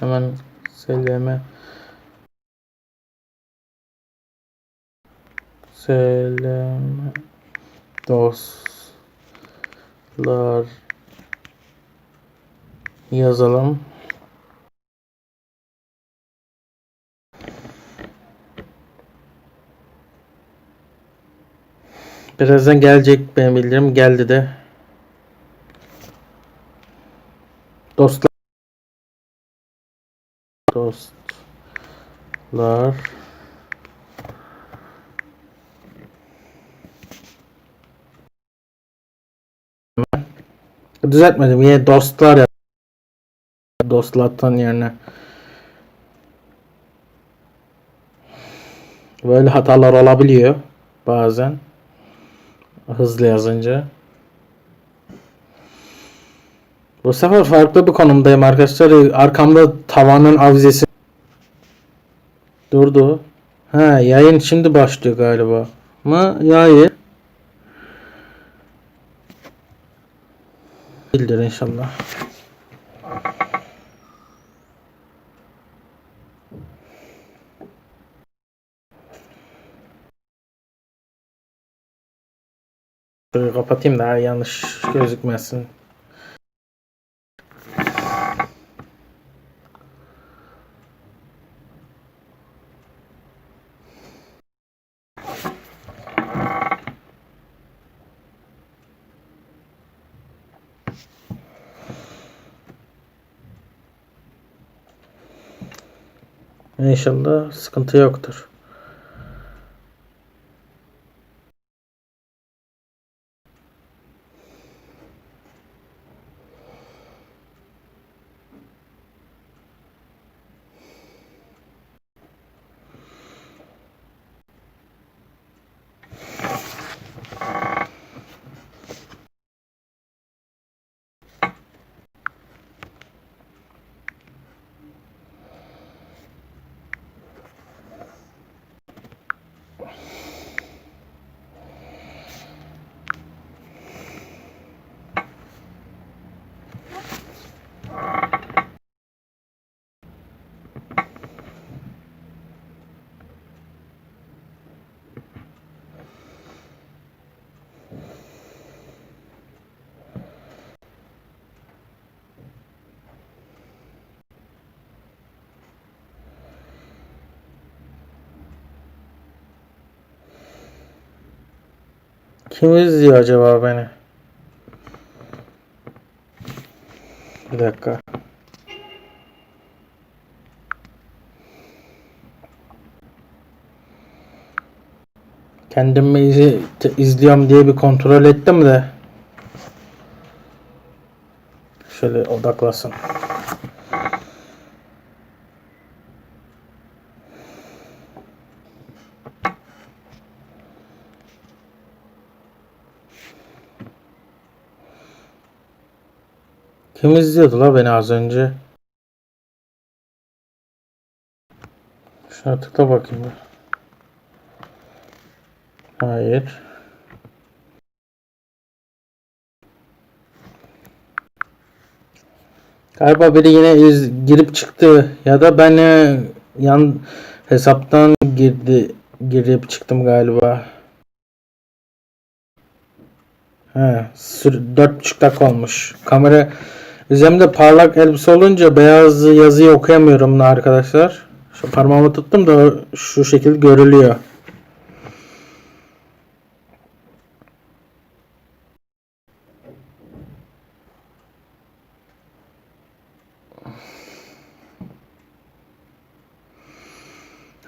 Hemen seleme seleme dostlar. Yazalım. Birazdan gelecek benim bildirim geldi de. Dostlar dostlar. Düzeltmedim yine dostlar ya dostlardan yerine. Böyle hatalar olabiliyor bazen hızlı yazınca bu sefer farklı bir konumdayım arkadaşlar. Arkamda tavanın avizesi. Durdu. Ha yayın şimdi başlıyor galiba. Mı? Yayın. Bildir inşallah. Şöyle kapatayım da yanlış gözükmesin. İnşallah sıkıntı yoktur. Kim izliyor acaba beni? Bir dakika. Kendimi iz- izliyorum diye bir kontrol ettim de. Şöyle odaklasın. Kim izliyordu beni az önce? Şuna tıkla bakayım. Hayır. Galiba biri yine iz, girip çıktı ya da ben e, yan hesaptan girdi girip çıktım galiba. He, sür- dört buçuk dakika olmuş. Kamera üzerimde parlak elbise olunca beyaz yazıyı okuyamıyorum da arkadaşlar. Şu parmağımı tuttum da şu şekilde görülüyor.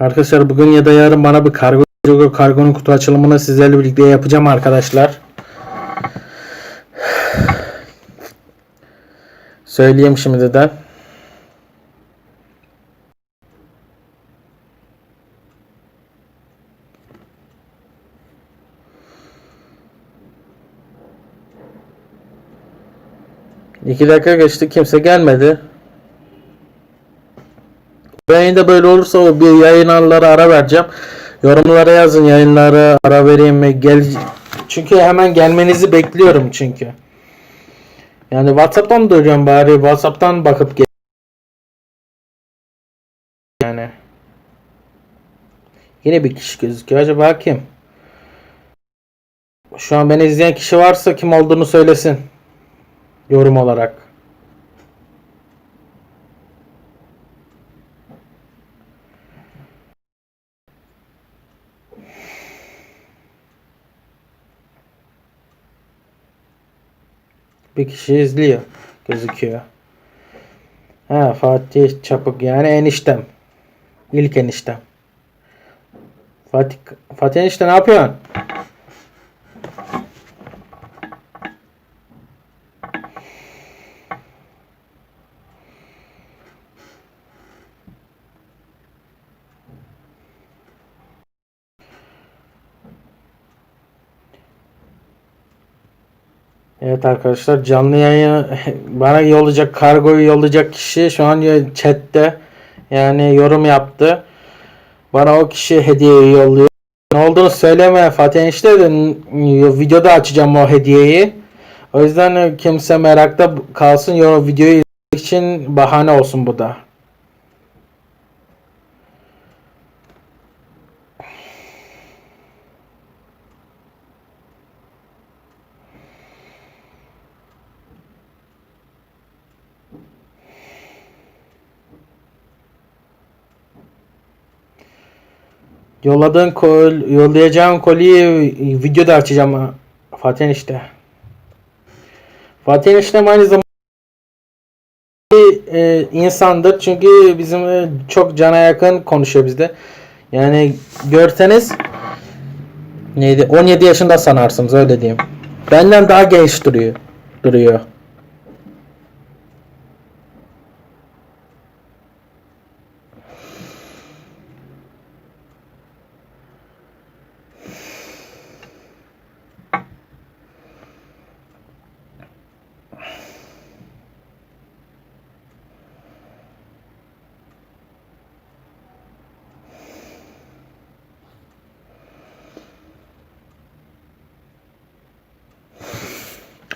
Arkadaşlar bugün ya da yarın bana bir kargo kargonun kutu açılımını sizlerle birlikte yapacağım arkadaşlar. Söyleyeyim şimdiden. İki dakika geçti kimse gelmedi. Yayında böyle olursa o bir yayınlara ara vereceğim. Yorumlara yazın yayınlara ara vereyim mi? Gel çünkü hemen gelmenizi bekliyorum çünkü. Yani Whatsapp'tan da hocam bari Whatsapp'tan bakıp gel. Yani. Yine bir kişi gözüküyor. Acaba kim? Şu an beni izleyen kişi varsa kim olduğunu söylesin. Yorum olarak. Bir kişi izliyor. Gözüküyor. Ha Fatih Çapık yani eniştem. İlk eniştem. Fatih, Fatih enişte ne yapıyorsun? Evet arkadaşlar canlı yayını bana yollayacak kargoyu yollayacak kişi şu an chatte yani yorum yaptı. Bana o kişi hediyeyi yolluyor. Ne olduğunu söyleme Fatih enişte de videoda açacağım o hediyeyi. O yüzden kimse merakta kalsın. Yorum videoyu izlemek için bahane olsun bu da. Yolladığın kol, yollayacağın koliyi videoda açacağım Fatih enişte. Fatih eniştem aynı zamanda e, insandır çünkü bizim e, çok cana yakın konuşuyor bizde. Yani görseniz neydi 17 yaşında sanarsınız öyle diyeyim. Benden daha genç duruyor. Duruyor.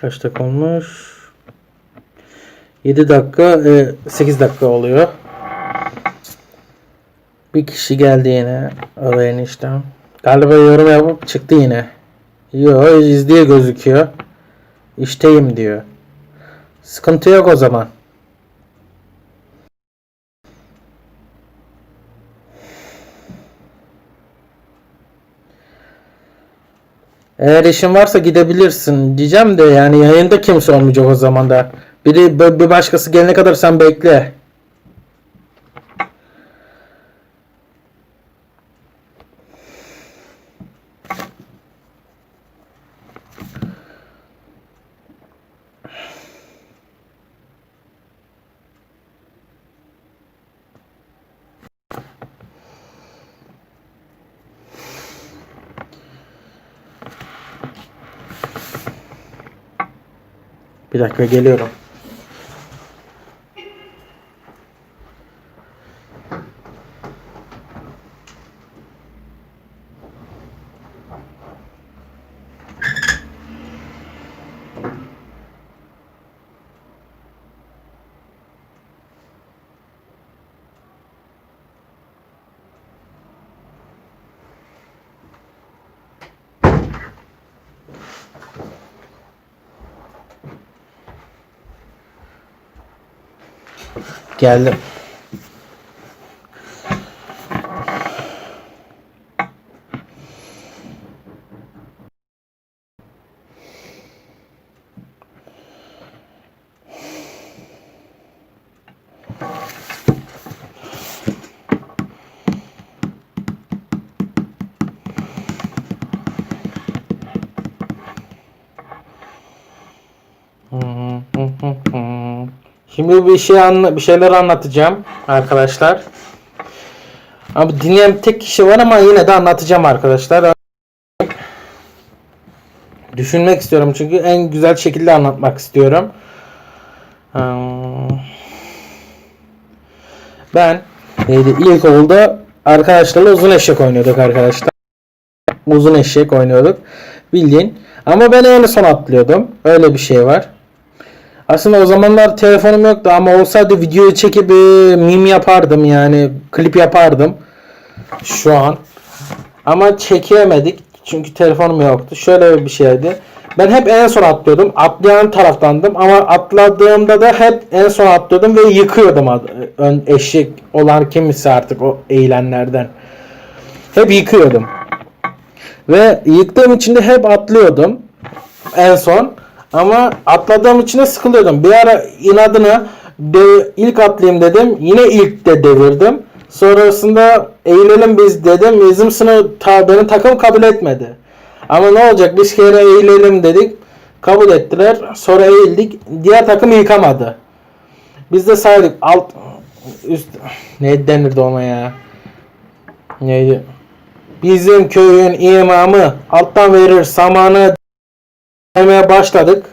Kaç dakika olmuş? 7 dakika, e, 8 dakika oluyor. Bir kişi geldi yine oraya işte. Galiba yorum yapıp çıktı yine. Yo izliyor gözüküyor. İşteyim diyor. Sıkıntı yok o zaman. Eğer işin varsa gidebilirsin diyeceğim de yani yayında kimse olmayacak o zaman da. Biri bir başkası gelene kadar sen bekle. Bir dakika geliyorum. Geldim. Şimdi bir şey anla bir şeyler anlatacağım arkadaşlar. Abi dinleyen tek kişi var ama yine de anlatacağım arkadaşlar. Düşünmek istiyorum çünkü en güzel şekilde anlatmak istiyorum. Ben neydi ilkokulda arkadaşlarla uzun eşek oynuyorduk arkadaşlar. Uzun eşek oynuyorduk. Bildiğin. Ama ben en son atlıyordum. Öyle bir şey var. Aslında o zamanlar telefonum yoktu ama olsaydı videoyu çekip e, meme yapardım yani klip yapardım. Şu an. Ama çekemedik çünkü telefonum yoktu. Şöyle bir şeydi. Ben hep en son atlıyordum. Atlayan taraftandım ama atladığımda da hep en son atlıyordum ve yıkıyordum ön eşek olan kimse artık o eğilenlerden. Hep yıkıyordum. Ve yıktığım için de hep atlıyordum en son. Ama atladığım için de sıkılıyordum. Bir ara inadına de, ilk atlayayım dedim. Yine ilk de devirdim. Sonrasında eğilelim biz dedim. Bizim sınıf ta, benim takım kabul etmedi. Ama ne olacak biz kere eğilelim dedik. Kabul ettiler. Sonra eğildik. Diğer takım yıkamadı. Biz de saydık. Alt üst ne denirdi ona ya? Neydi? Bizim köyün imamı alttan verir samanı demeye başladık.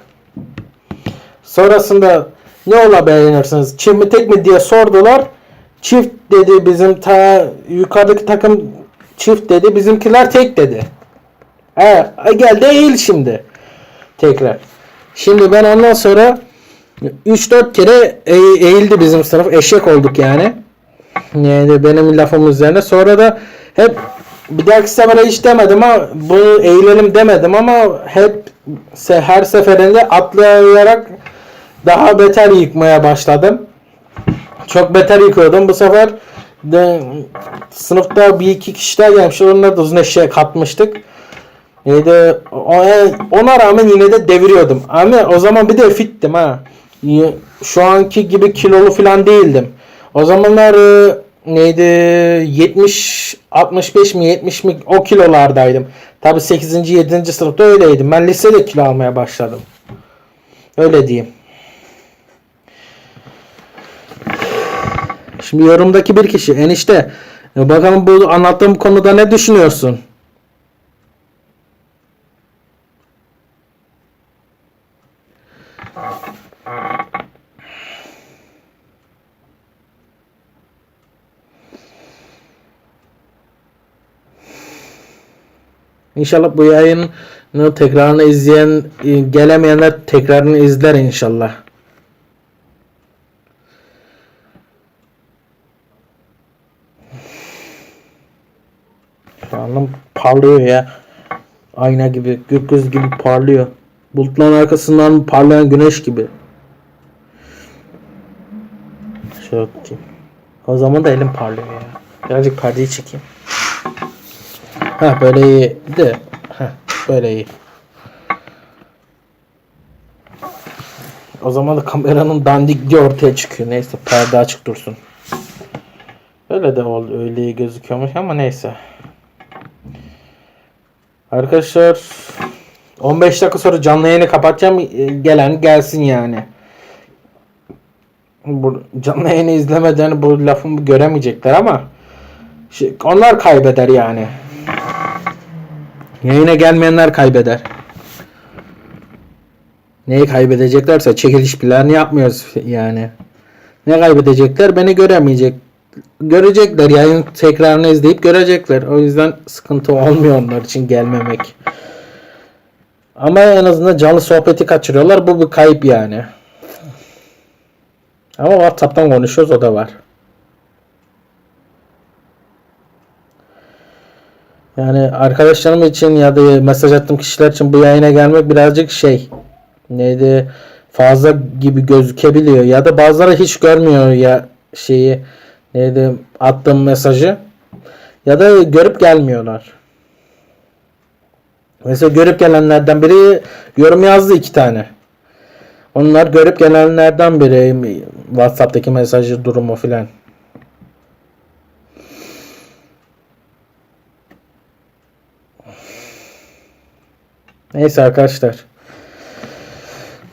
Sonrasında ne ola beğenirsiniz? Çift mi tek mi diye sordular. Çift dedi bizim ta yukarıdaki takım çift dedi. Bizimkiler tek dedi. He, gel eğil şimdi. Tekrar. Şimdi ben ondan sonra 3-4 kere eğ- eğildi bizim sınıf. Eşek olduk yani. Yani benim lafım üzerine. Sonra da hep bir dahaki sefere hiç demedim ama bunu eğilelim demedim ama hep her seferinde atlayarak daha beter yıkmaya başladım. Çok beter yıkıyordum. Bu sefer de sınıfta bir iki kişi daha gelmişler. Onları da uzun eşeğe katmıştık. Neydi? O- Ona rağmen yine de deviriyordum. Ama o zaman bir de fittim ha. Şu anki gibi kilolu falan değildim. O zamanlar e, neydi 70 65 mi 70 mi o kilolardaydım. Tabi 8. 7. sınıfta öyleydim. Ben lisede kilo almaya başladım. Öyle diyeyim. Şimdi yorumdaki bir kişi enişte bakalım bu anlattığım konuda ne düşünüyorsun? İnşallah bu yayını tekrarını izleyen e, gelemeyenler tekrarını izler inşallah. Anda parlıyor ya. Ayna gibi, gökyüzü gibi parlıyor. Bulutların arkasından parlayan güneş gibi. Şöyle tutayım. O zaman da elim parlıyor ya. Birazcık perdeyi çekeyim. Ha böyle iyi. De ha böyle iyi. O zaman da kameranın dandikliği ortaya çıkıyor. Neyse perde açık dursun. Öyle de oldu. Öyle iyi gözüküyormuş ama neyse. Arkadaşlar 15 dakika sonra canlı yayını kapatacağım. Ee, Gelen gelsin yani. Bu canlı yayını izlemeden bu lafımı göremeyecekler ama şey, onlar kaybeder yani. Yayına gelmeyenler kaybeder. Neyi kaybedeceklerse çekiliş planı yapmıyoruz yani. Ne kaybedecekler? Beni göremeyecek. Görecekler. Yayın tekrarını izleyip görecekler. O yüzden sıkıntı olmuyor onlar için gelmemek. Ama en azından canlı sohbeti kaçırıyorlar. Bu bir kayıp yani. Ama WhatsApp'tan konuşuyoruz o da var. Yani arkadaşlarım için ya da mesaj attığım kişiler için bu yayına gelmek birazcık şey neydi fazla gibi gözükebiliyor ya da bazıları hiç görmüyor ya şeyi neydi attığım mesajı ya da görüp gelmiyorlar. Mesela görüp gelenlerden biri yorum yazdı iki tane. Onlar görüp gelenlerden biri WhatsApp'taki mesajı durumu filan. Neyse arkadaşlar.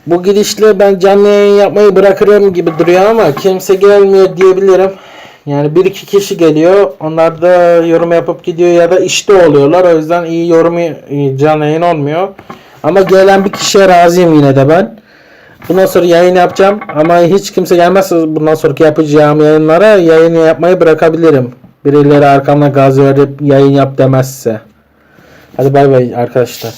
Bu gidişle ben canlı yayın yapmayı bırakırım gibi duruyor ama kimse gelmiyor diyebilirim. Yani bir iki kişi geliyor. Onlar da yorum yapıp gidiyor ya da işte oluyorlar. O yüzden iyi yorum canlı yayın olmuyor. Ama gelen bir kişiye razıyım yine de ben. Bundan sonra yayın yapacağım ama hiç kimse gelmezse bundan sonraki yapacağım yayınlara yayın yapmayı bırakabilirim. Birileri arkamdan gaz verip yayın yap demezse. Hadi bay bay arkadaşlar.